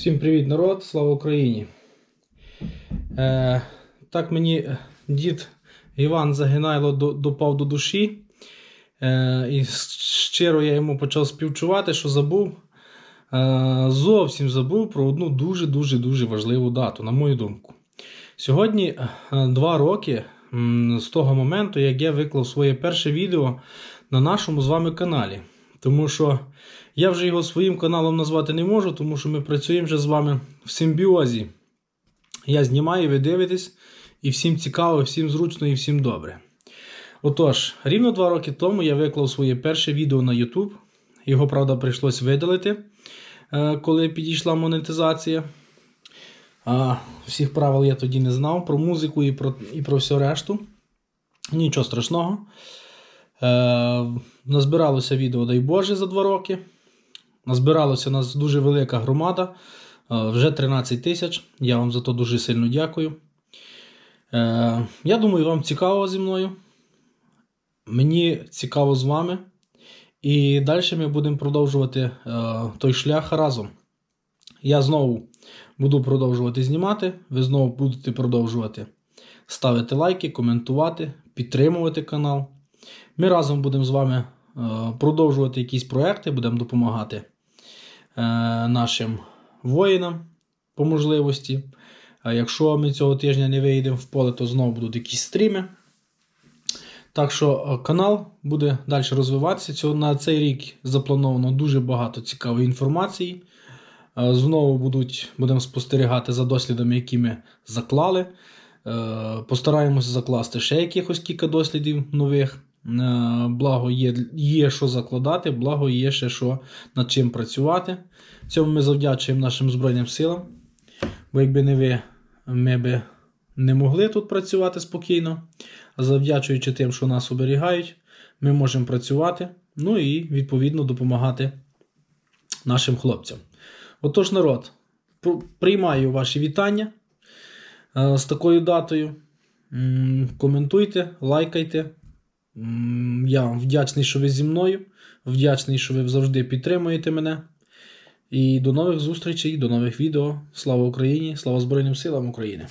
Всім привіт, народ! Слава Україні! Е, так мені дід Іван Загинайло допав до душі. Е, і щиро я йому почав співчувати, що забув. Е, зовсім забув про одну дуже-дуже дуже важливу дату, на мою думку. Сьогодні е, два роки з того моменту, як я виклав своє перше відео на нашому з вами каналі. Тому що я вже його своїм каналом назвати не можу, тому що ми працюємо вже з вами в симбіозі. Я знімаю, ви дивитесь, і всім цікаво, всім зручно і всім добре. Отож, рівно два роки тому я виклав своє перше відео на YouTube. Його, правда, прийшлось видалити, е, коли підійшла монетизація. Всіх правил я тоді не знав про музику і про, і про все решту. Нічого страшного. Е, назбиралося відео, дай Боже, за два роки. Назбиралося у нас дуже велика громада, е, вже 13 тисяч. Я вам за то дуже сильно дякую. Е, я думаю, вам цікаво зі мною. Мені цікаво з вами. І далі ми будемо продовжувати той шлях разом. Я знову буду продовжувати знімати. Ви знову будете продовжувати ставити лайки, коментувати, підтримувати канал. Ми разом будемо з вами е, продовжувати якісь проекти, будемо допомагати е, нашим воїнам по можливості. Якщо ми цього тижня не вийдемо в поле, то знову будуть якісь стріми. Так що е, канал буде далі розвиватися. Цього, на цей рік заплановано дуже багато цікавої інформації. Знову будуть, будемо спостерігати за дослідами, які ми заклали. Постараємося закласти ще якихось кілька дослідів нових. Е, Благо є, є що закладати, благо є ще що над чим працювати. Цьому ми завдячуємо нашим Збройним силам. Бо якби не ви, ми би не могли тут працювати спокійно. А завдячуючи тим, що нас оберігають, ми можемо працювати, ну і відповідно допомагати нашим хлопцям. Отож, народ, приймаю ваші вітання е, з такою датою. Коментуйте, лайкайте. Я вам вдячний, що ви зі мною. Вдячний, що ви завжди підтримуєте мене. І до нових зустрічей, до нових відео. Слава Україні! Слава Збройним силам України!